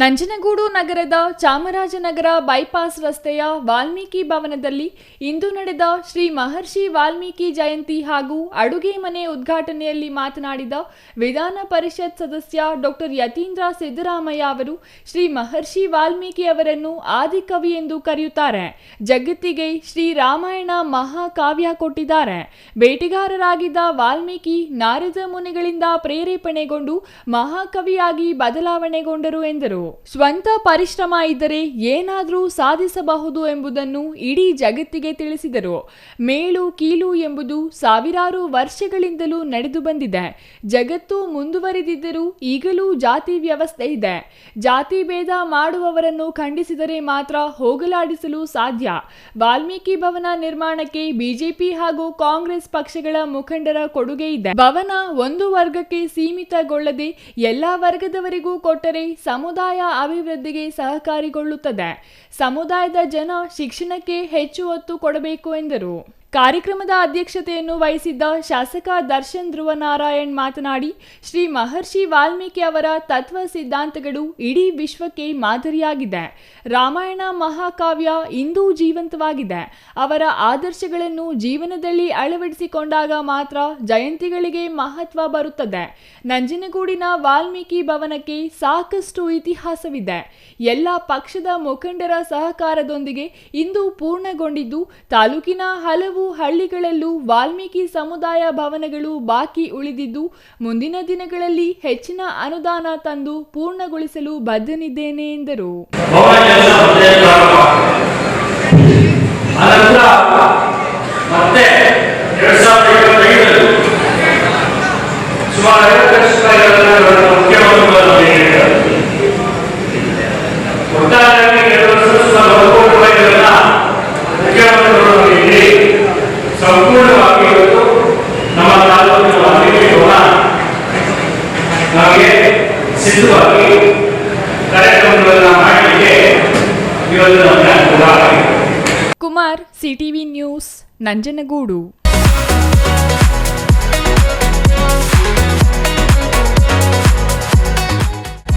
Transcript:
ನಂಜನಗೂಡು ನಗರದ ಚಾಮರಾಜನಗರ ಬೈಪಾಸ್ ರಸ್ತೆಯ ವಾಲ್ಮೀಕಿ ಭವನದಲ್ಲಿ ಇಂದು ನಡೆದ ಶ್ರೀ ಮಹರ್ಷಿ ವಾಲ್ಮೀಕಿ ಜಯಂತಿ ಹಾಗೂ ಅಡುಗೆ ಮನೆ ಉದ್ಘಾಟನೆಯಲ್ಲಿ ಮಾತನಾಡಿದ ವಿಧಾನ ಪರಿಷತ್ ಸದಸ್ಯ ಡಾಕ್ಟರ್ ಯತೀಂದ್ರ ಸಿದ್ದರಾಮಯ್ಯ ಅವರು, ಶ್ರೀ ಮಹರ್ಷಿ ವಾಲ್ಮೀಕಿ ಅವರನ್ನು ಆದಿಕವಿ ಎಂದು ಕರೆಯುತ್ತಾರೆ. ಜಗತ್ತಿಗೆ ಶ್ರೀ ರಾಮಾಯಣ ಮಹಾಕಾವ್ಯ ಕೊಟ್ಟಿದ್ದಾರೆ. ಬೇಟೆಗಾರರಾಗಿದ್ದ ವಾಲ್ಮೀಕಿ ನಾರದ ಮುನಿಗಳಿಂದ ಪ್ರೇರೇಪಣೆಗೊಂಡು ಮಹಾಕವಿಯಾಗಿ ಬದಲಾವಣೆಗೊಂಡರು ಎಂದರು. ಸ್ವಂತ ಪರಿಶ್ರಮ ಇದ್ದರೆ ಏನಾದರೂ ಸಾಧಿಸಬಹುದು ಎಂಬುದನ್ನು ಇಡೀ ಜಗತ್ತಿಗೆ ತಿಳಿಸಿದರು. ಮೇಲು ಕೀಲು ಎಂಬುದು ಸಾವಿರಾರು ವರ್ಷಗಳಿಂದಲೂ ನಡೆದು ಬಂದಿದೆ. ಜಗತ್ತು ಮುಂದುವರಿದಿದ್ದರೂ ಈಗಲೂ ಜಾತಿ ವ್ಯವಸ್ಥೆ ಇದೆ. ಜಾತಿ ಭೇದ ಮಾಡುವವರನ್ನು ಖಂಡಿಸಿದರೆ ಮಾತ್ರ ಹೋಗಲಾಡಿಸಲು ಸಾಧ್ಯ. ವಾಲ್ಮೀಕಿ ಭವನ ನಿರ್ಮಾಣಕ್ಕೆ ಬಿಜೆಪಿ ಹಾಗೂ ಕಾಂಗ್ರೆಸ್ ಪಕ್ಷಗಳ ಮುಖಂಡರ ಕೊಡುಗೆ ಇದೆ. ಭವನ ಒಂದು ವರ್ಗಕ್ಕೆ ಸೀಮಿತಗೊಳ್ಳದೆ ಎಲ್ಲಾ ವರ್ಗದವರಿಗೂ ಕೊಟ್ಟರೆ ಸಮುದಾಯ ಅಭಿವೃದ್ಧಿಗೆ ಸಹಕಾರಿಗೊಳ್ಳುತ್ತದೆ. ಸಮುದಾಯದ ಜನ ಶಿಕ್ಷಣಕ್ಕೆ ಹೆಚ್ಚು ಒತ್ತು ಕೊಡಬೇಕು ಎಂದರು. ಕಾರ್ಯಕ್ರಮದ ಅಧ್ಯಕ್ಷತೆಯನ್ನು ವಹಿಸಿದ್ದ ಶಾಸಕ ದರ್ಶನ್ ಧ್ರುವನಾರಾಯಣ್ ಮಾತನಾಡಿ, ಶ್ರೀ ಮಹರ್ಷಿ ವಾಲ್ಮೀಕಿ ಅವರ ತತ್ವ ಸಿದ್ಧಾಂತಗಳು ಇಡೀ ವಿಶ್ವಕ್ಕೆ ಮಾದರಿಯಾಗಿದೆ. ರಾಮಾಯಣ ಮಹಾಕಾವ್ಯ ಇಂದೂ ಜೀವಂತವಾಗಿದೆ. ಅವರ ಆದರ್ಶಗಳನ್ನು ಜೀವನದಲ್ಲಿ ಅಳವಡಿಸಿಕೊಂಡಾಗ ಮಾತ್ರ ಜಯಂತಿಗಳಿಗೆ ಮಹತ್ವ ಬರುತ್ತದೆ. ನಂಜನಗೂಡಿನ ವಾಲ್ಮೀಕಿ ಭವನಕ್ಕೆ ಸಾಕಷ್ಟು ಇತಿಹಾಸವಿದೆ. ಎಲ್ಲ ಪಕ್ಷದ ಮುಖಂಡರ ಸಹಕಾರದೊಂದಿಗೆ ಇಂದು ಪೂರ್ಣಗೊಂಡಿದ್ದು, ತಾಲೂಕಿನ ಹಲವು ಹಳ್ಳಿಗಳಲ್ಲೂ ವಾಲ್ಮೀಕಿ ಸಮುದಾಯ ಭವನಗಳು ಬಾಕಿ ಉಳಿದಿದ್ದು ಮುಂದಿನ ದಿನಗಳಲ್ಲಿ ಹೆಚ್ಚಿನ ಅನುದಾನ ತಂದು ಪೂರ್ಣಗೊಳಿಸಲು ಬದ್ಧನಿದ್ದೇನೆ ಎಂದರು. ಸಿದ್ಧವಾಗಿ ಕಾರ್ಯಕ್ರಮಗಳನ್ನು ಮಾಡಲಿಕ್ಕೆ ಇವತ್ತು ನಮಗೆ ಅನುಕೂಲ ಆಗಿದೆ. Kumar CTV news Nanjangud.